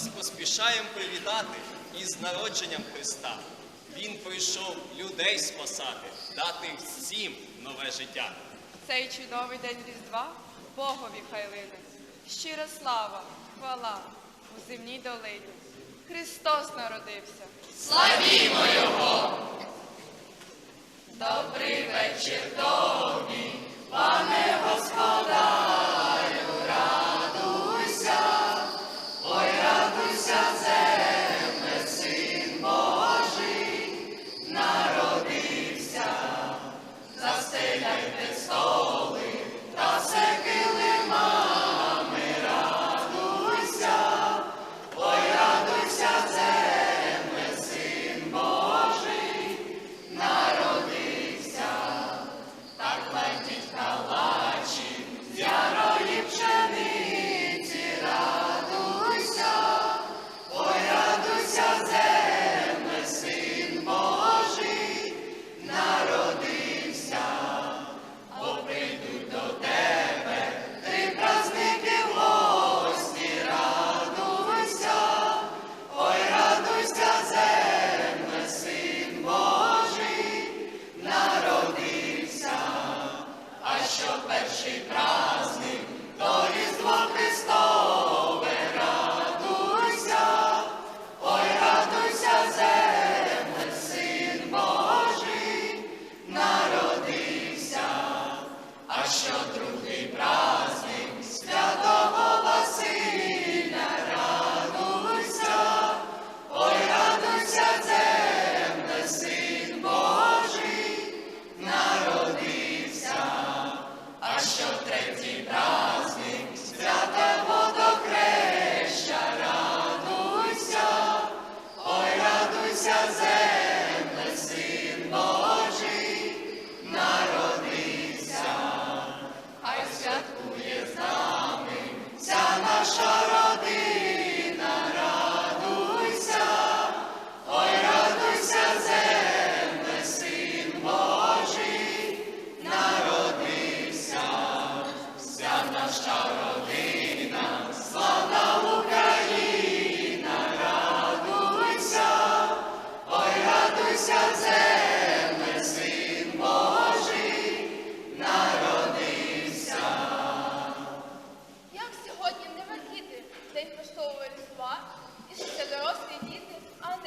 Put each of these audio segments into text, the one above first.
вас поспішаємо привітати із народженням Христа. Він прийшов людей спасати, дати всім нове життя. Цей чудовий день Різдва Богові хай лине. Щира слава, хвала у земній долині. Христос народився. Славімо Його! Добрий вечір тобі, life is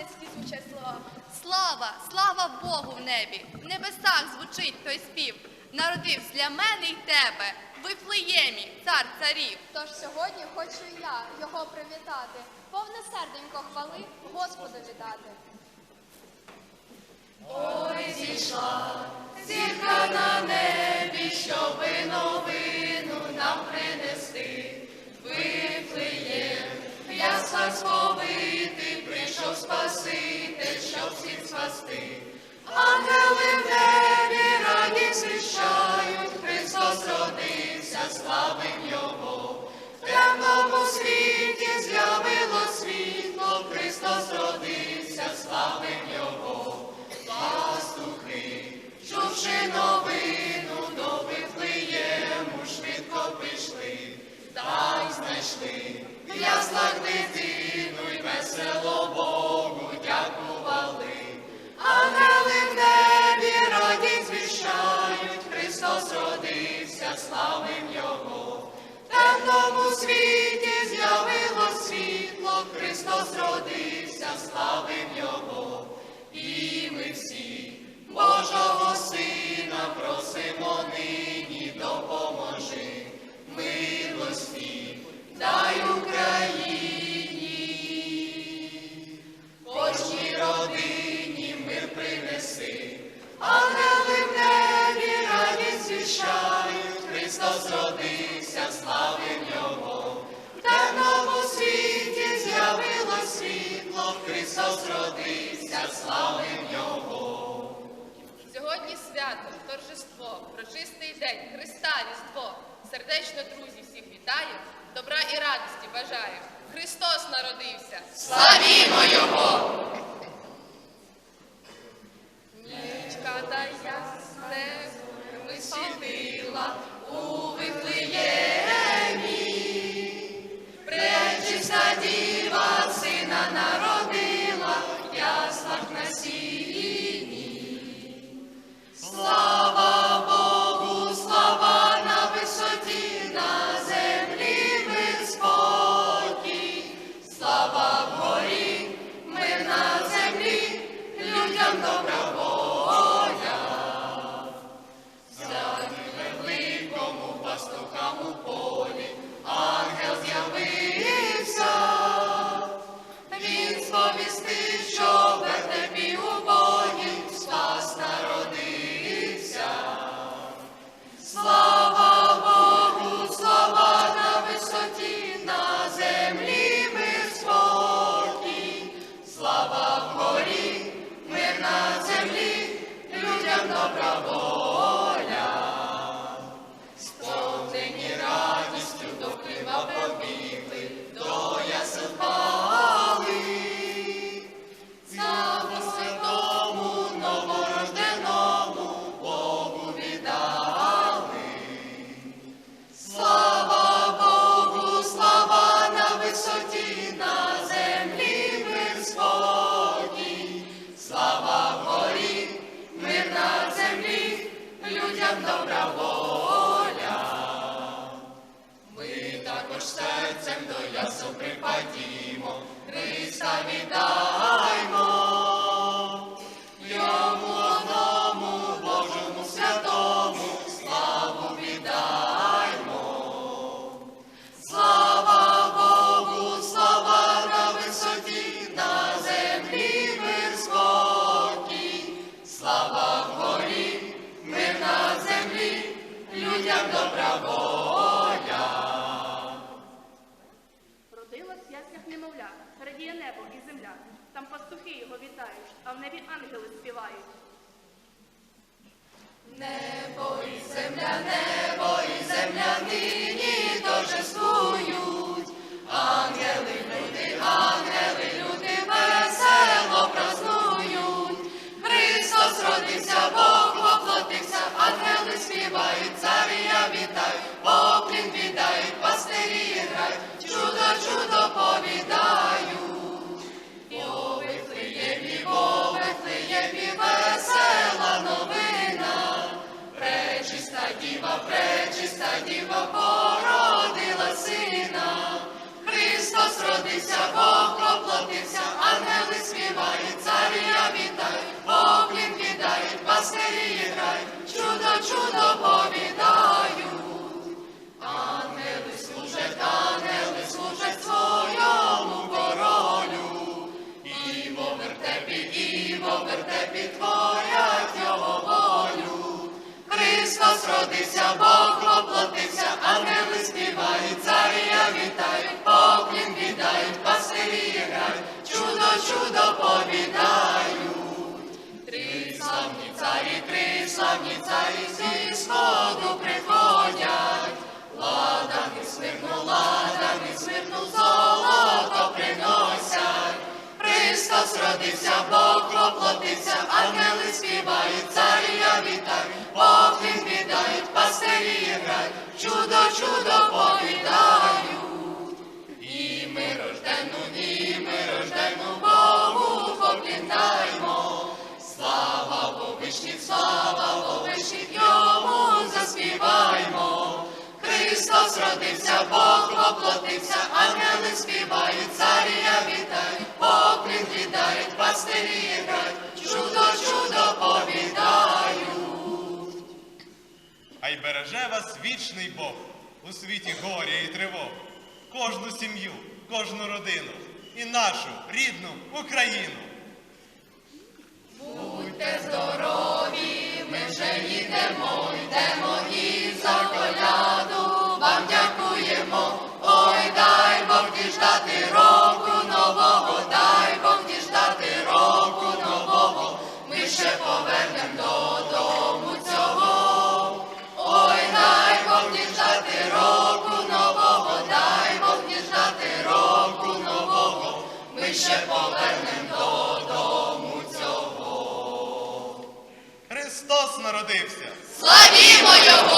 ангельські звучать слова. Слава, слава Богу в небі! В небесах звучить той спів. Народився для мене й тебе, Вифлеємі, цар царів. Тож сьогодні хочу я його привітати, повне серденько хвали Господу віддати. Ой, зійшла зірка на небі, щоби новину нам принести. Вифлеєм, яслах сповити, прийшов Спаситель, щоб всіх спасти. Ангели в небі радість звіщають, Христос родився, славим Його. В темному світі з'явило світло, Христос родився, славим Його. Пастухи, чувши новину, до Вифлеєму швидко прийшли, та й знайшли в яслах Христос родився, славим Його. Сьогодні свято, торжество, прочистий день, Христа Різдво. Сердечно, друзі, всіх вітаю, добра і радості бажаю. Христос народився. Славімо Його! Вітають, а в небі ангели співають. Небо і земля, небо і земля нині торжествують. Ангели, люди, ангели, люди весело празнують. Христос родився, Бог воплотився, ангели співають, царія вітають, Христос родився, Бог воплотився, ангели співають, царія вітають, поклін віддають, пастирі грають, чудо, чудо повідають. Ангели служать, ангели служать своєму королю. І во вертепі, і во вертепі творять його волю. Христос родився, Бог воплотився, ангели співають, царія вітають, грають, чудо, чудо повідають. Три славні царі, три славні царі зі сходу приходять. Ладаний смирну, ладаний смирну, золото приносять. Христос родився, Бог воплотився, ангели співають, царія вітають, поклін віддають, пастирі грають, чудо, чудо повідають. Вовишніх, слава Вовишніх, йому заспіваймо. Христос родився, Бог воплотився, ангели співають, царія вітають, поклін віддають, пастирі грають, чудо, чудо повідають. Хай береже вас вічний Бог у світі горя і тривог, кожну сім'ю, кожну родину і нашу рідну Україну. Цього. Христос народився! Славімо Його!